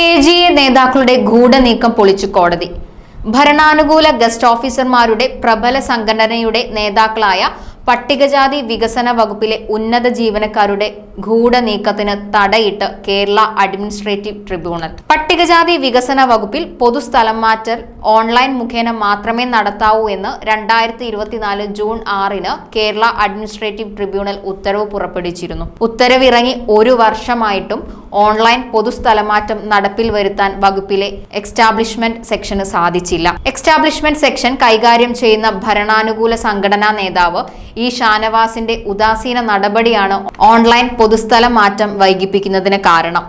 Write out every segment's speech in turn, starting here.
K G A നേതാക്കളുടെ ഗൂഢനീക്കം പൊളിച്ചു കോടതി. ഭരണാനുകൂല ഗസ്റ്റ് ഓഫീസർമാരുടെ പ്രബല സംഘടനയുടെ നേതാക്കളായ പട്ടികജാതി വികസന വകുപ്പിലെ ഉന്നത ജീവനക്കാരുടെ ഗൂഢനീക്കത്തിന് തടയിട്ട് കേരള അഡ്മിനിസ്ട്രേറ്റീവ് ട്രിബ്യൂണൽ. പട്ടികജാതി വികസന വകുപ്പിൽ പൊതുസ്ഥലം മാറ്റൽ ഓൺലൈൻ മുഖേന മാത്രമേ നടത്താവൂ എന്ന് രണ്ടായിരത്തി ഇരുപത്തിനാല് ജൂൺ ആറിന് കേരള അഡ്മിനിസ്ട്രേറ്റീവ് ട്രിബ്യൂണൽ ഉത്തരവ് പുറപ്പെടുവിച്ചിരുന്നു. ഉത്തരവിറങ്ങി ഒരു വർഷമായിട്ടും ഓൺലൈൻ പൊതുസ്ഥലമാറ്റം നടപ്പിൽ വരുത്താൻ വകുപ്പിലെ എക്സ്റ്റാബ്ലിഷ്മെന്റ് സെക്ഷന് സാധിച്ചില്ല. എക്സ്റ്റാബ്ലിഷ്മെന്റ് സെക്ഷൻ കൈകാര്യം ചെയ്യുന്ന ഭരണാനുകൂല സംഘടനാ നേതാവ് ഈ ഷാനവാസിന്റെ ഉദാസീന നടപടിയാണ് ഓൺലൈൻ പൊതുസ്ഥലം മാറ്റം വൈകിപ്പിക്കുന്നതിന് കാരണം.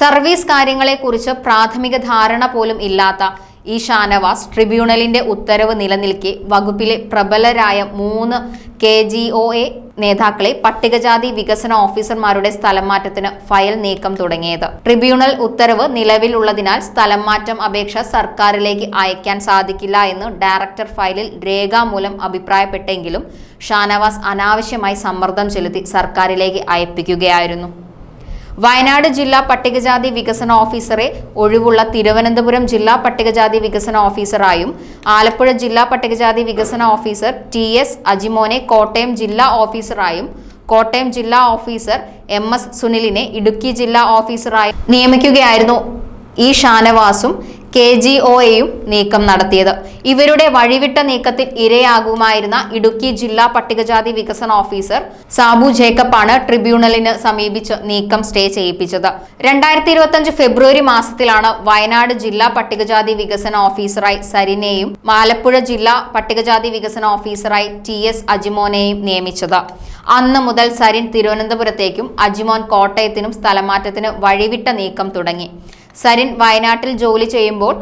സർവീസ് കാര്യങ്ങളെക്കുറിച്ച് പ്രാഥമിക ധാരണ പോലും ഇല്ലാത്ത ഈ ഷാനവാസ് ട്രിബ്യൂണലിന്റെ ഉത്തരവ് നിലനിൽക്കെ വകുപ്പിലെ പ്രബലരായ മൂന്ന് കെ ജി ഒ എ നേതാക്കളെ പട്ടികജാതി വികസന ഓഫീസർമാരുടെ സ്ഥലം മാറ്റത്തിന് ഫയൽ നീക്കം തുടങ്ങിയത്. ട്രിബ്യൂണൽ ഉത്തരവ് നിലവിലുള്ളതിനാൽ സ്ഥലംമാറ്റം അപേക്ഷ സർക്കാരിലേക്ക് അയക്കാൻ സാധിക്കില്ല എന്ന് ഡയറക്ടർ ഫയലിൽ രേഖാമൂലം അഭിപ്രായപ്പെട്ടെങ്കിലും ഷാനവാസ് അനാവശ്യമായി സമ്മർദ്ദം ചെലുത്തി സർക്കാരിലേക്ക് അയപ്പിക്കുകയായിരുന്നു. വയനാട് ജില്ലാ പട്ടികജാതി വികസന ഓഫീസറെ ഒഴിവുള്ള തിരുവനന്തപുരം ജില്ലാ പട്ടികജാതി വികസന ഓഫീസറായും ആലപ്പുഴ ജില്ലാ പട്ടികജാതി വികസന ഓഫീസർ ടി എസ് അജിമോനെ കോട്ടയം ജില്ലാ ഓഫീസറായും കോട്ടയം ജില്ലാ ഓഫീസർ എം എസ് സുനിലിനെ ഇടുക്കി ജില്ലാ ഓഫീസറായി നിയമിക്കുകയായിരുന്നു ഈ ഷാനവാസും കെ ജി ഒയും നീക്കം നടത്തിയത്. ഇവരുടെ വഴിവിട്ട നീക്കത്തിൽ ഇരയാകുമായിരുന്ന ഇടുക്കി ജില്ലാ പട്ടികജാതി വികസന ഓഫീസർ സാബു ജേക്കബാണ് ട്രിബ്യൂണലിന് സമീപിച്ച് നീക്കം സ്റ്റേ ചെയ്യിപ്പിച്ചത്. രണ്ടായിരത്തി ഇരുപത്തി ഫെബ്രുവരി മാസത്തിലാണ് വയനാട് ജില്ലാ പട്ടികജാതി വികസന ഓഫീസറായി സരിനെയും ആലപ്പുഴ ജില്ലാ പട്ടികജാതി വികസന ഓഫീസറായി ടി എസ് അജിമോനെയും നിയമിച്ചത്. അന്ന് മുതൽ സരിൻ തിരുവനന്തപുരത്തേക്കും അജിമോൻ കോട്ടയത്തിനും സ്ഥലമാറ്റത്തിന് വഴിവിട്ട നീക്കം തുടങ്ങി. സരിൻ വയനാട്ടിൽ ജോലി ചെയ്യുമ്പോൾ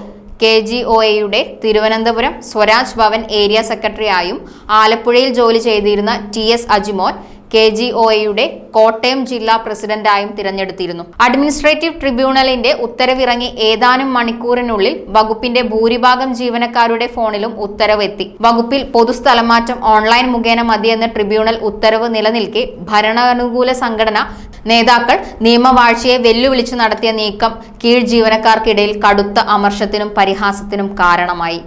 കെ ജി ഒ എയുടെ തിരുവനന്തപുരം സ്വരാജ് ഭവൻ ഏരിയ സെക്രട്ടറിയായും ആലപ്പുഴയിൽ ജോലി ചെയ്തിരുന്ന T S Ajimon K G O എയുടെ കോട്ടയം ജില്ലാ പ്രസിഡന്റായും തിരഞ്ഞെടുത്തിരുന്നു. അഡ്മിനിസ്ട്രേറ്റീവ് ട്രിബ്യൂണലിന്റെ ഉത്തരവിറങ്ങി ഏതാനും മണിക്കൂറിനുള്ളിൽ വകുപ്പിന്റെ ഭൂരിഭാഗം ജീവനക്കാരുടെ ഫോണിലും ഉത്തരവെത്തി. വകുപ്പിൽ പൊതുസ്ഥലമാറ്റം ഓൺലൈൻ മുഖേന മതിയെന്ന ട്രിബ്യൂണൽ ഉത്തരവ് നിലനിൽക്കെ ഭരണാനുകൂല സംഘടന നേതാക്കൾ നിയമവാഴ്ചയെ വെല്ലുവിളിച്ച് നടത്തിയ നീക്കം കീഴ് ജീവനക്കാർക്കിടയിൽ കടുത്ത അമർഷത്തിനും പരിഹാസത്തിനും കാരണമായി.